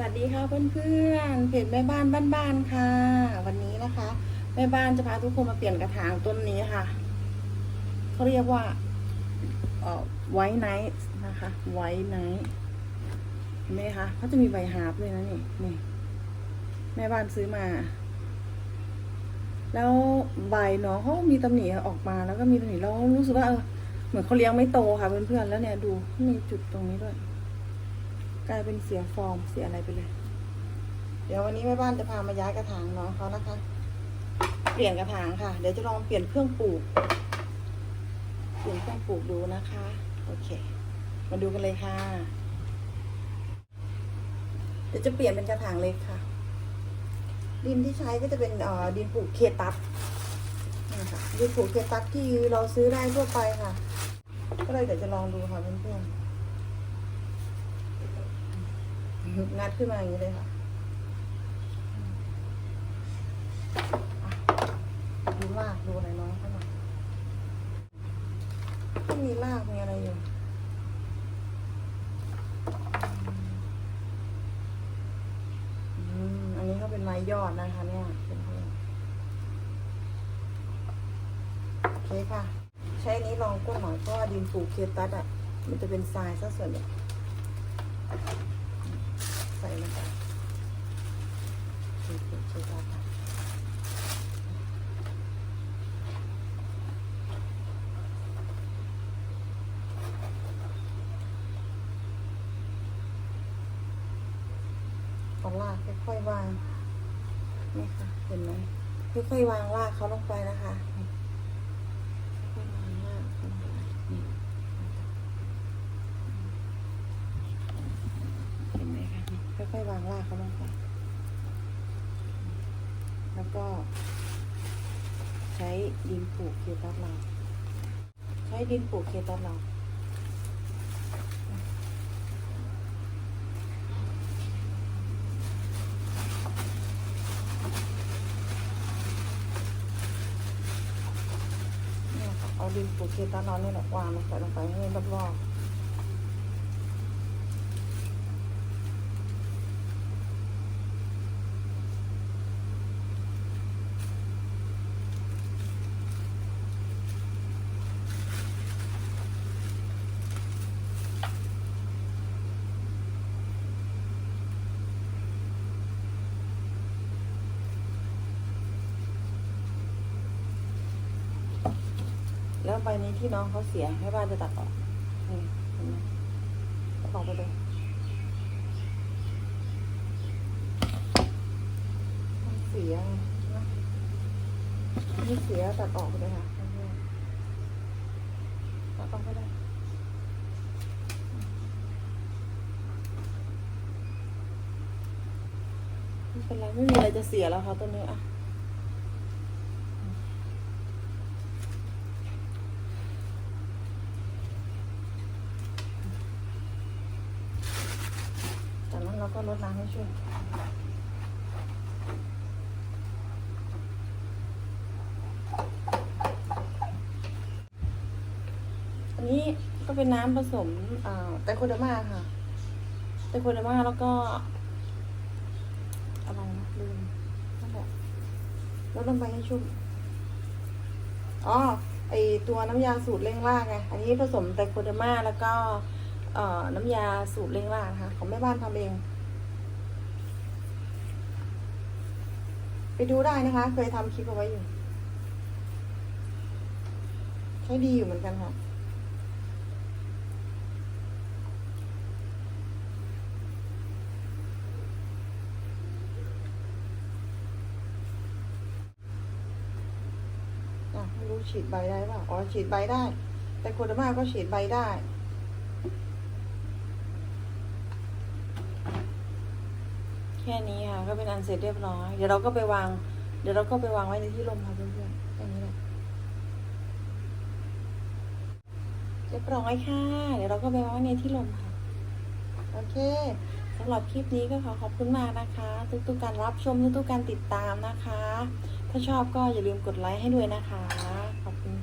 วัสดีค่ะเพื่อนๆเพจแม่บ้านบ้านๆค่ะ วันนี้นะคะแม่บ้านจะพาทุกคนมาเปลี่ยนกระถางต้นนี้ค่ะเขาเรียกว่าไวท์ไนท์นะคะ ไวท์ไนท์เห็นไหมคะเขาจะมีใบหาบด้วยนะนี่นี่แม่บ้านซื้อมา แล้วใบเนาะเขามีตำหนิออกมาแล้วก็มีตำหนิแล้วรู้สึกว่าเออเหมือนเขาเลี้ยงไม่โตค่ะเพื่อนๆแล้วเนี่ยดูมีจุดตรงนี้ด้วย กลายเป็นเสียฟอร์มเสียอะไรไปเลย เดี๋ยววันนี้แม่บ้านจะพามาย้ายกระถางน้องเขานะคะ เปลี่ยนกระถางค่ะ เดี๋ยวจะลองเปลี่ยนเครื่องปลูก เปลี่ยนเครื่องปลูกดูนะคะ โอเค มาดูกันเลยค่ะ เดี๋ยวจะเปลี่ยนเป็นกระถางเล็กค่ะ ดินที่ใช้ก็จะเป็นดินปลูกเคตัสนี่ค่ะดินปลูกเคตัสที่เราซื้อได้ทั่วไปค่ะ ก็เลยเดี๋ยวจะลองดูค่ะเพื่อนๆ งัดขึ้นมาอย่างนี้เลยค่ะดูรากดูอะไรน้องเขางหน่อยก็มีรากมีอะไรอยู่อืมอันนี้ก็เป็นไม้ยอดนะคะเนี่ยเพื่อนๆโอเคค่ะ ใช้นี้ลองก้นหน่อยเพราะว่าดินปลูกเคตัสอะ มันจะเป็นทรายซะส่วนใหญ่ ใส่ลงไปเช็ดเช็ดเช็ดค่ะเอาลากค่อยๆวาง นี่ค่ะ เห็นไหมค่อยๆวางลากเขาลงไปนะคะนี่ค่อยๆวางลากเขาลงไปนี่เห็นไหม ค่อยวางลากเขาลงไปแล้วก็ ใช้ดินปลูกเคตัสเรา ใช้ดินปลูกเคตัสเราเนี่ยค่ะเอาดินปลูกเคตัสเราเนี่ยแหละวางลงไปลงไปให้รอบๆ ใบนี้ที่น้องเขาเสียให้บ้านจะตัดออก นี่เห็นไหมออกไปเลยเสียนะนี่เสียตัดออกไปเลยค่ะเพื่อนๆตัดออกไปได้ไม่เป็นไรไม่มีอะไรจะเสียแล้วค่ะต้นนี้อะ จา ก็ลดน้ำให้ช่วยอันนี้ก็เป็นน้ำผสมไตรโคเดอร์มาค่ะไตรโคเดอร์มาแล้วก็อะไรนะลืมนั่นแหละลดลงไปให้ชุ่มอ๋อไอตัวน้ำยาสูตรเร่งราไง อันนี้ผสมไตรโคเดอร์มาแล้วก็เอ่อน้ำยาสูตรเร่งรานะคะของแม่บ้านทำเอง ไปดูได้นะคะ เคยทำคลิปเอาไว้อยู่ ใช้ดีอยู่เหมือนกันค่ะไม่รู้ฉีดใบได้ป่าอ๋อ ฉีดใบได้ แต่โคดามาก็ฉีดใบได้ แค่นี้ค่ะก็เป็นอันเสร็จเรียบร้อย เดี๋ยวเราก็ไปวาง เดี๋ยวเราก็ไปวางไว้ในที่ลมค่ะเพื่อนๆแค่นี้แหละเรียบร้อยค่ะ เดี๋ยวเราก็ไปวางไว้ในที่ลมค่ะ โอเคสำหรับคลิปนี้ก็ขอขอบคุณมากนะคะ ทุกๆการรับชมทุกๆการติดตามนะคะ ถ้าชอบก็อย่าลืมกดไลค์ให้ด้วยนะคะ ขอบคุณ